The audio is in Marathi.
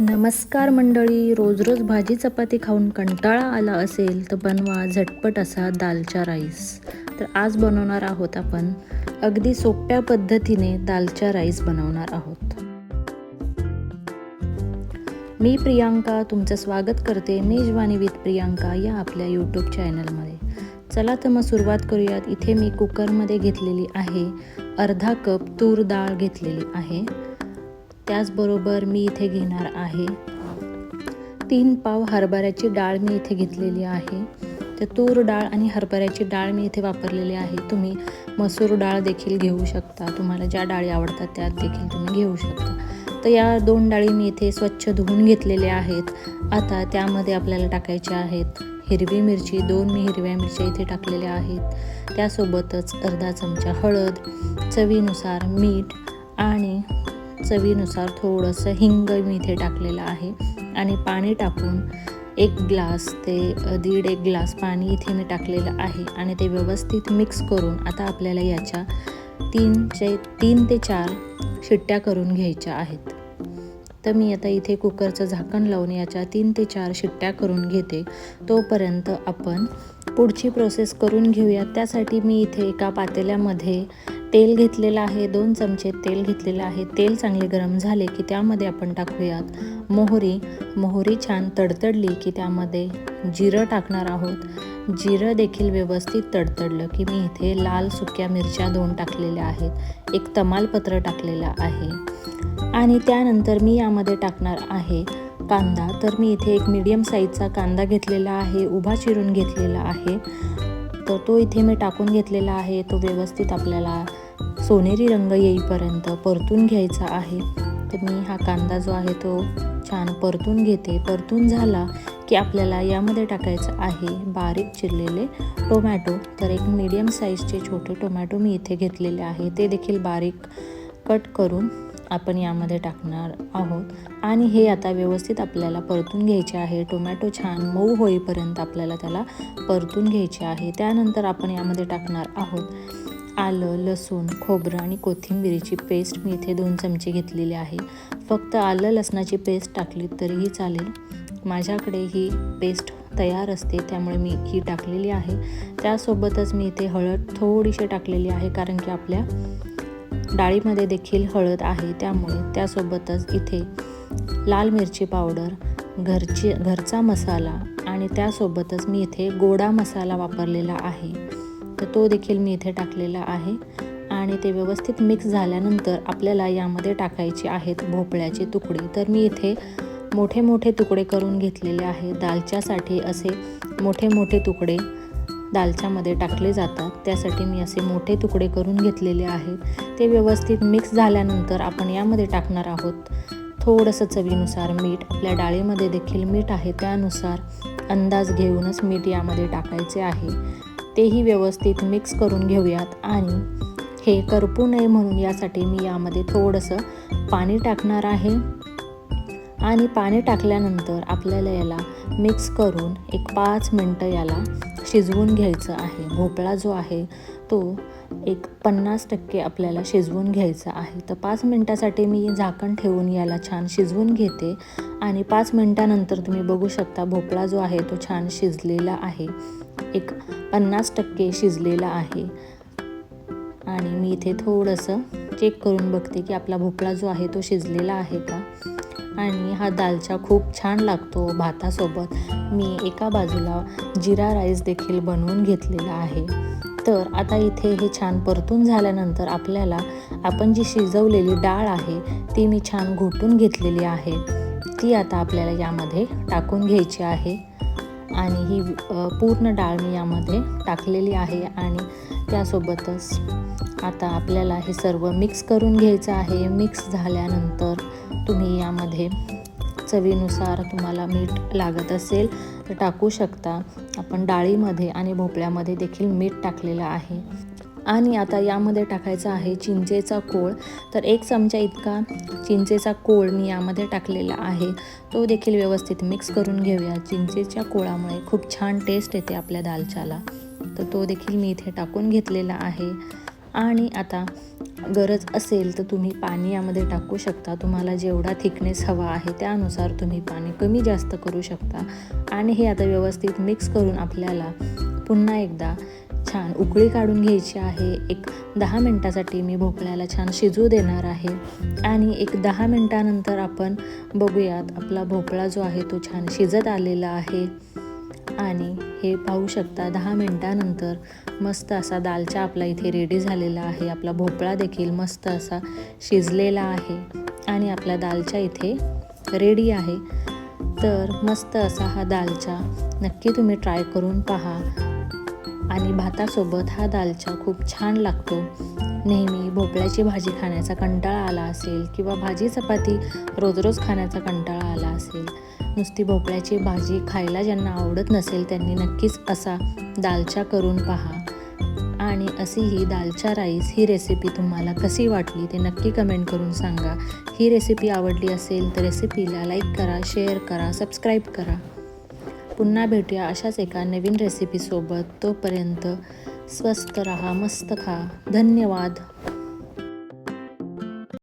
नमस्कार मंडळी रोज रोज भाजी चपाती खाऊन कंटाळा आला असेल तर बनवा झटपट असा दालचा राईस. तर आज बनवणार आहोत आपण अगदी सोप्या पद्धतीने दालचा राईस बनवणार आहोत. मी प्रियांका तुमचं स्वागत करते मेजवानी विथ प्रियांका या आपल्या यूट्यूब चॅनलमध्ये चला तर मग सुरुवात करूयात. इथे मी कुकरमध्ये घेतलेली आहे अर्धा कप तूर डाळ घेतलेली आहे. त्याचबरोबर मी इथे घेणार आहे. तीन पाव हरभऱ्याची डाळ मी इथे घेतलेली आहे. तर तूर डाळ आणि हरभऱ्याची डाळ मी इथे वापरलेली आहे. तुम्ही मसूर डाळ देखील घेऊ शकता. तुम्हाला ज्या डाळी आवडतात त्या देखील तुम्ही घेऊ शकता. तर या दोन डाळी मी इथे स्वच्छ धुवून घेतलेल्या आहेत. आता त्यामध्ये आपल्याला टाकायच्या आहेत हिरवी मिरची. दोन मी हिरव्या मिरच्या इथे टाकलेल्या आहेत. त्यासोबतच अर्धा चमचा हळद चवीनुसार मीठ आणि चवीनुसार थोडंसं हिंग मी इथे टाकलेलं आहे. आणि पाणी टाकून एक ग्लास ते दीड एक ग्लास पाणी इथे मी टाकलेलं आहे. आणि ते व्यवस्थित मिक्स करून आता आपल्याला याच्या तीनचे तीन ते चार शिट्ट्या करून घ्यायच्या आहेत. तर मी आता इथे कुकरचं झाकण लावून याच्या तीन ते चार शिट्ट्या करून घेते. तोपर्यंत आपण पुढची प्रोसेस करून घेऊया. त्यासाठी मी इथे एका पातेल्यामध्ये तेल घेतलेलं आहे दोन चमचे तेल घेतलेलं आहे. तेल चांगले गरम झाले की त्यामध्ये आपण टाकूयात मोहरी. मोहरी छान तडतडली की त्यामध्ये जिरं टाकणार आहोत. जिरं देखील व्यवस्थित तडतडलं की मी इथे लाल सुक्या मिरच्या दोन टाकलेल्या आहेत. एक तमालपत्र टाकलेलं आहे. आणि त्यानंतर मी यामध्ये टाकणार आहे कांदा. तर मी इथे एक मीडियम साईजचा कांदा घेतलेला आहे उभा चिरून घेतलेला आहे. तर तो इथे मी टाकून घेतलेला आहे. तो व्यवस्थित आपल्याला सोनेरी रंग येईपर्यंत परतून घ्यायचा आहे. तर मी हा कांदा जो आहे तो छान परतून घेते. परतून झाला की आपल्याला यामध्ये टाकायचं आहे बारीक चिरलेले टोमॅटो. तर एक मीडियम साईजचे छोटे टोमॅटो मी इथे घेतलेले आहे. ते देखील बारीक कट करून आपण यामध्ये टाकणार आहोत. आणि हे आता व्यवस्थित आपल्याला परतून घ्यायचे आहे. टोमॅटो छान मऊ होईपर्यंत आपल्याला त्याला परतून घ्यायचे आहे. त्यानंतर आपण यामध्ये टाकणार आहोत आलं लसूण खोबरं आणि कोथिंबिरीची पेस्ट. मी इथे दोन चमचे घेतलेली आहे. फक्त आलं लसणाची पेस्ट टाकली तरीही चालेल. माझ्याकडे ही पेस्ट तयार असते त्यामुळे मी ही टाकलेली आहे. त्यासोबतच मी इथे हळद थोडीशी टाकलेली आहे कारण की आपल्या डाळीमध्ये देखील हळद आहे त्यामुळे त्यासोबतच इथे लाल मिरची पावडर घरची घरचा मसाला आणि त्यासोबतच मी इथे गोडा मसाला वापरलेला आहे. तर तो देखील मी इथे टाकलेला आहे आणि ते व्यवस्थित मिक्स झाल्यानंतर आपल्याला यामध्ये टाकायचे आहेत भोपळ्याचे तुकडे. तर मी इथे मोठे मोठे तुकडे करून घेतलेले आहे दालच्यासाठी असे मोठे मोठे तुकडे दालच्यामध्ये टाकले जातात. त्यासाठी मी असे मोठे तुकडे करून घेतलेले आहेत ते व्यवस्थित मिक्स झाल्यानंतर आपण यामध्ये टाकणार आहोत. थोडंसं चवीनुसार मीठ. आपल्या डाळीमध्ये देखील मीठ आहे. त्यानुसार अंदाज घेऊनच मीठ यामध्ये टाकायचे आहे. तेही व्यवस्थित मिक्स करून घेऊयात. आणि हे करपू नये म्हणून यासाठी मी यामध्ये थोडंसं पाणी टाकणार आहे. आणि पाणी टाकल्यानंतर आपल्याला याला मिक्स करून एक पाच मिनटं याला शिजवून घ्यायचं आहे. भोपळा जो आहे तो एक पन्नास टक्के आपल्याला शिजवून घ्यायचा आहे. तर पाच मिनटासाठी मी झाकण ठेवून याला छान शिजवून घेते आणि पाच मिनटानंतर तुम्ही बघू शकता भोपळा जो आहे तो छान शिजलेला आहे. एक पन्नास टक्के शिजलेला आहे. आणि मी इथे थोडंसं चेक करून बघते की आपला भोपळा जो आहे तो शिजलेला आहे का? आणि हा दालचा खूप छान लागतो भातासोबत. मी एका बाजूला जिरा राईस देखील बनवून घेतलेला आहे. तर आता इथे हे छान परतून झाल्यानंतर आपल्याला आपण जी शिजवलेली डाळ आहे ती मी छान घोटून घेतलेली आहे. ती आता आपल्याला यामध्ये टाकून घ्यायची आहे. आणि ही पूर्ण डाळ मी यामध्ये टाकलेली आहे आणि त्यासोबतच आता आपल्याला हे सर्व मिक्स करून घ्यायचं आहे. मिक्स झाल्यानंतर तुम्ही यामध्ये चवीनुसार तुम्हाला मीठ लागत असेल तर टाकू शकता. आपण डाळीमध्ये आणि भोपळ्यामध्ये देखील मीठ टाकलेलं आहे. आणि आता यामध्ये टाकायचा आहे चिंचेचा कोळ. तर एक चमचा इतका चिंचेचा कोळ मी यामध्ये टाकलेला आहे. तो देखील व्यवस्थित मिक्स करून घेऊया. चिंचेच्या कोळामुळे खूप छान टेस्ट येते आपल्या दालच्याला तर तो देखील मी इथे टाकून घेतलेला आहे. आणि आता गरज असेल तर तुम्ही पाणी यामध्ये टाकू शकता. तुम्हाला जेवढा थिकनेस हवा आहे त्यानुसार तुम्ही पाणी कमी जास्त करू शकता. आणि हे आता व्यवस्थित मिक्स करून आपल्याला पुन्हा एकदा छान उकळी काढून घ्यायची आहे. एक दहा मिनटासाठी मी भोपळ्याला छान शिजू देणार आहे. आणि एक दहा मिनटानंतर आपण बघूयात आपला भोपळा जो आहे तो छान शिजत आलेला आहे. आणि हे पाहू शकता दहा मिनटानंतर मस्त असा दालचा आपला इथे रेडी झालेला आहे. आपला भोपळा देखील मस्त असा शिजलेला आहे. आणि आपला दालचा इथे रेडी आहे. तर मस्त असा हा दालचा नक्की तुम्ही ट्राय करून पहा. आणि भातासोबत हा दालचा खूप छान लागतो. नेहमी भोपळ्याची भाजी खाण्याचा कंटाळा आला असेल किंवा भाजी चपाती रोज रोज खाण्याचा कंटाळा आला असेल नुसती भोपळ्याची भाजी खायला ज्यांना आवडत नसेल त्यांनी नक्कीच असा दालचा करून पहा. आणि अशी ही दालचा राईस ही रेसिपी तुम्हाला कशी वाटली ते नक्की कमेंट करून सांगा. ही रेसिपी आवडली असेल तर रेसिपीला लाईक करा शेअर करा सबस्क्राईब करा. पुन्हा भेटूया अशाच एका नवीन रेसिपीसोबत तोपर्यंत स्वस्त रहा मस्त खा. धन्यवाद.